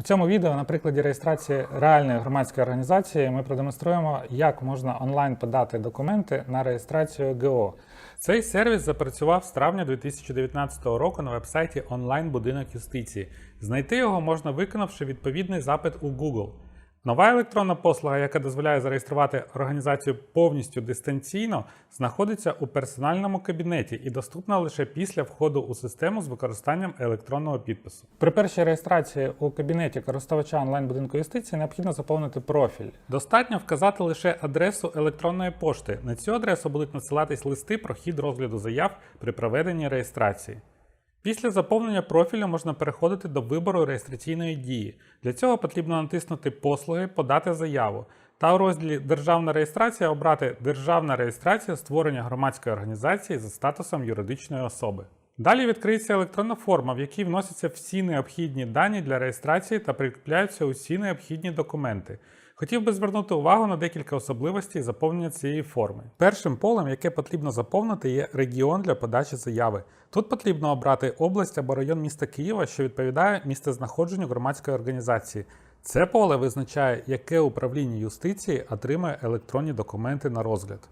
У цьому відео на прикладі реєстрації реальної громадської організації ми продемонструємо, як можна онлайн подати документи на реєстрацію ГО. Цей сервіс запрацював з травня 2019 року на вебсайті онлайн будинок юстиції. Знайти його можна виконавши відповідний запит у Google. Нова електронна послуга, яка дозволяє зареєструвати організацію повністю дистанційно, знаходиться у персональному кабінеті і доступна лише після входу у систему з використанням електронного підпису. При першій реєстрації у кабінеті користувача онлайн-будинку юстиції необхідно заповнити профіль. Достатньо вказати лише адресу електронної пошти. На цю адресу будуть надсилатись листи про хід розгляду заяв при проведенні реєстрації. Після заповнення профілю можна переходити до вибору реєстраційної дії. Для цього потрібно натиснути Послуги, подати заяву та у розділі Державна реєстрація обрати Державна реєстрація створення громадської організації за статусом юридичної особи. Далі відкриється електронна форма, в якій вносяться всі необхідні дані для реєстрації та прикріпляються усі необхідні документи. Хотів би звернути увагу на декілька особливостей заповнення цієї форми. Першим полем, яке потрібно заповнити, є регіон для подачі заяви. Тут потрібно обрати область або район міста Києва, що відповідає місцезнаходженню громадської організації. Це поле визначає, яке управління юстиції отримує електронні документи на розгляд.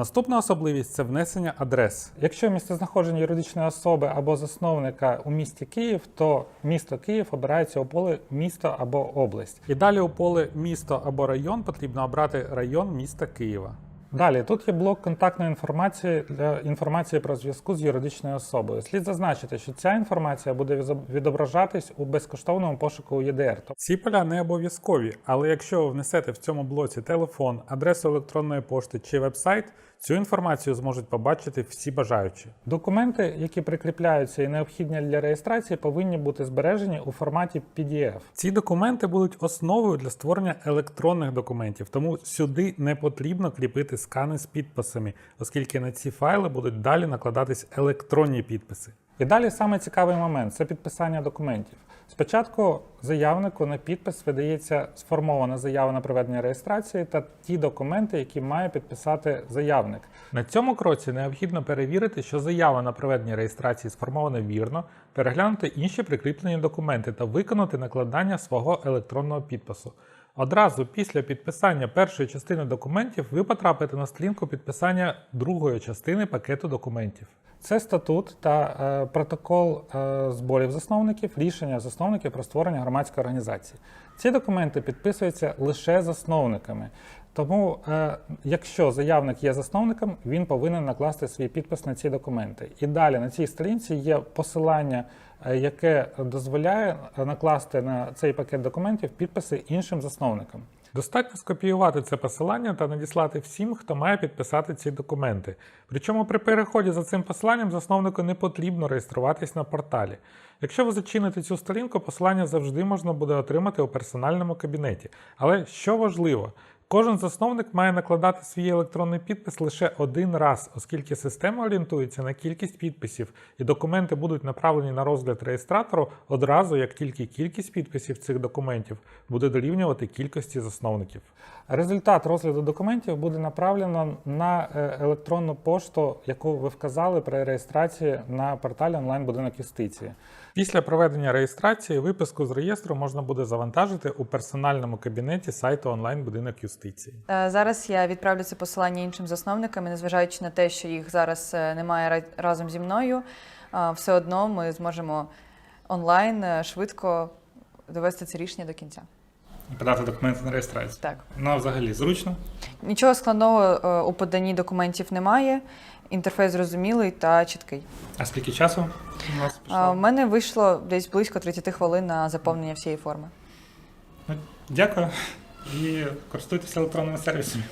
Наступна особливість це внесення адрес. Якщо місцезнаходження юридичної особи або засновника у місті Київ, то місто Київ обирається у поле місто або область. І далі у поле місто або район потрібно обрати район міста Києва. Далі тут є блок контактної інформації для інформації про зв'язку з юридичною особою. Слід зазначити, що ця інформація буде відображатись у безкоштовному пошуку ЄДР. Ці поля не обов'язкові, але якщо ви внесете в цьому блоці телефон, адресу електронної пошти чи вебсайт, цю інформацію зможуть побачити всі бажаючі. Документи, які прикріпляються і необхідні для реєстрації, повинні бути збережені у форматі PDF. Ці документи будуть основою для створення електронних документів, тому сюди не потрібно кріпити скани з підписами, оскільки на ці файли будуть далі накладатись електронні підписи. І далі саме цікавий момент це підписання документів. Спочатку заявнику на підпис видається сформована заява на проведення реєстрації та ті документи, які має підписати заявник. На цьому кроці необхідно перевірити, що заява на проведення реєстрації сформована вірно, переглянути інші прикріплені документи та виконати накладання свого електронного підпису. Одразу після підписання першої частини документів ви потрапите на сторінку підписання другої частини пакету документів. Це статут та е, протокол е, зборів засновників, рішення засновників про створення громадської організації. Ці документи підписуються лише засновниками. Тому, е, якщо заявник є засновником, він повинен накласти свій підпис на ці документи. І далі на цій сторінці є посилання, е, яке дозволяє накласти на цей пакет документів підписи іншим засновникам. Достатньо скопіювати це посилання та надіслати всім, хто має підписати ці документи. Причому при переході за цим посиланням засновнику не потрібно реєструватись на порталі. Якщо ви зачините цю сторінку, посилання завжди можна буде отримати у персональному кабінеті. Але що важливо, Кожен засновник має накладати свій електронний підпис лише один раз, оскільки система орієнтується на кількість підписів, і документи будуть направлені на розгляд реєстратору одразу, як тільки кількість підписів цих документів буде дорівнювати кількості засновників. Результат розгляду документів буде направлено на е, електронну пошту, яку ви вказали при реєстрації на порталі онлайн будинок юстиції. Після проведення реєстрації виписку з реєстру можна буде завантажити у персональному кабінеті сайту онлайн будинок юстиції. Е, Зараз я відправлю це посилання іншим засновникам, і незважаючи на те, що їх зараз е, немає разом зі мною, е, все одно ми зможемо онлайн швидко довести це рішення до кінця. Подати документи на реєстрацію. Так, Ну, а взагалі зручно. нічого складного у поданні документів немає. Інтерфейс зрозумілий та чіткий. А скільки часу у нас Е, У мене вийшло десь близько 30 хвилин на заповнення всієї форми. Ну, Дякую і користуйтесь електронними сервісами.